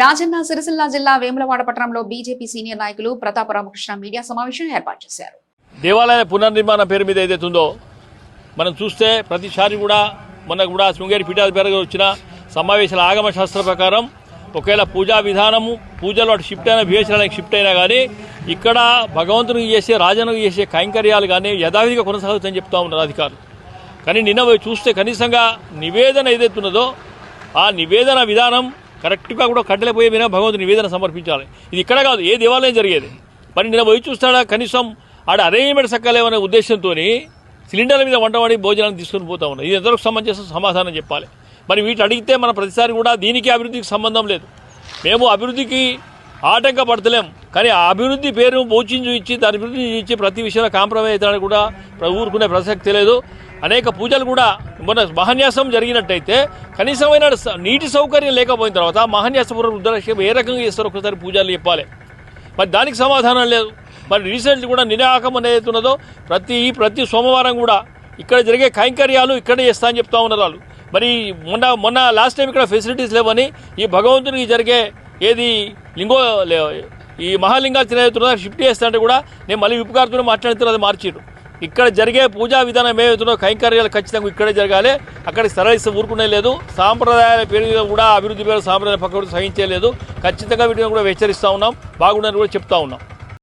రాజన్న సిరిసిల్ల జిల్లా వేములవాడ పట్టణంలో BJP senior నాయకులు ప్రతాప రామకృష్ణ మీడియా సమావేశం ఏర్పాటు చేశారు. దేవాలయ పునర్నిర్మాణ పేరు మీద ఏదైతే ఉందో మనం చూస్తే ప్రతిసారి కూడా మొన్న కూడా శృంగేరి పీఠాధిపతి వచ్చిన సమావేశాల ఆగమ శాస్త్ర ప్రకారం ఒకవేళ పూజా విధానము పూజలు అటు షిఫ్ట్ అయినా బిహెచ్ఎల్కి షిఫ్ట్ అయినా కానీ ఇక్కడ భగవంతునికి చేసే రాజనుకు చేసే కైంకర్యాలు కానీ యథావిధిగా కొనసాగుతాయని చెప్తా ఉన్నారు అధికారులు. కానీ నిన్న చూస్తే కనీసంగా నివేదన ఏదైతే ఉన్నదో ఆ నివేదన విధానం కరెక్ట్గా కూడా కట్టెలపోయే మీద భగవంతుని నివేదన సమర్పించాలి. ఇది ఇక్కడ కాదు ఏ దేవాలయం జరిగేది? మరి నిన్న పోయి చూస్తాడా? కనీసం ఆడ అరేంజ్మెంట్ సక్కలేమనే ఉద్దేశంతో సిలిండర్ల మీద వంట వాడి భోజనాన్ని తీసుకుని పోతా ఉన్నాయి ఇది ఎంతవరకు సంబంధించిన సమాధానం చెప్పాలి? మరి వీటి అడిగితే మన ప్రతిసారి కూడా దీనికి అభివృద్ధికి సంబంధం లేదు. మేము అభివృద్ధికి ఆటంకపడతలేం. కానీ ఆ అభివృద్ధి పేరు బోచించు ఇచ్చి దాని అభివృద్ధి ఇచ్చి ప్రతి విషయంలో కాంప్రమైజ్ అవుతాడని కూడా ఊరుకునే ప్రసక్తి లేదు. అనేక పూజలు కూడా మొన్న మహాన్యాసం జరిగినట్టయితే కనీసమైన నీటి సౌకర్యం లేకపోయిన తర్వాత మహాన్యాసపురం రుద్రాక్షేపం ఏ రకంగా చేస్తారో ఒకసారి పూజలు చెప్పాలి. మరి దానికి సమాధానం లేదు. మరి రీసెంట్ కూడా నినాకం అనేది ఉన్నదో ప్రతి ప్రతి సోమవారం కూడా ఇక్కడ జరిగే కైంకర్యాలు ఇక్కడే చేస్తా అని చెప్తా ఉన్నారు వాళ్ళు. మరి మొన్న మొన్న లాస్ట్ టైం ఇక్కడ ఫెసిలిటీస్ లేవని ఈ భగవంతునికి జరిగే ఏది లింగో లే- ఈ మహాలింగాలు తినేతున్నా షిఫ్ట్ చేస్తానంటే కూడా నేను మళ్ళీ విప్పుకారుతో మాట్లాడుతున్నా అది మార్చిరు ఇక్కడ జరిగే పూజా విధానం ఏమవుతుందో కైంకర్యాలు ఖచ్చితంగా ఇక్కడే జరగాలి. అక్కడికి సరళిస్తే ఊరుకునే లేదు. సాంప్రదాయాల పేరు కూడా అభివృద్ధి పేరు సాంప్రదాయ పక్కన సహించలేదు ఖచ్చితంగా వీటిని కూడా హెచ్చరిస్తూ ఉన్నాం. బాగుండని కూడా చెప్తా ఉన్నాం.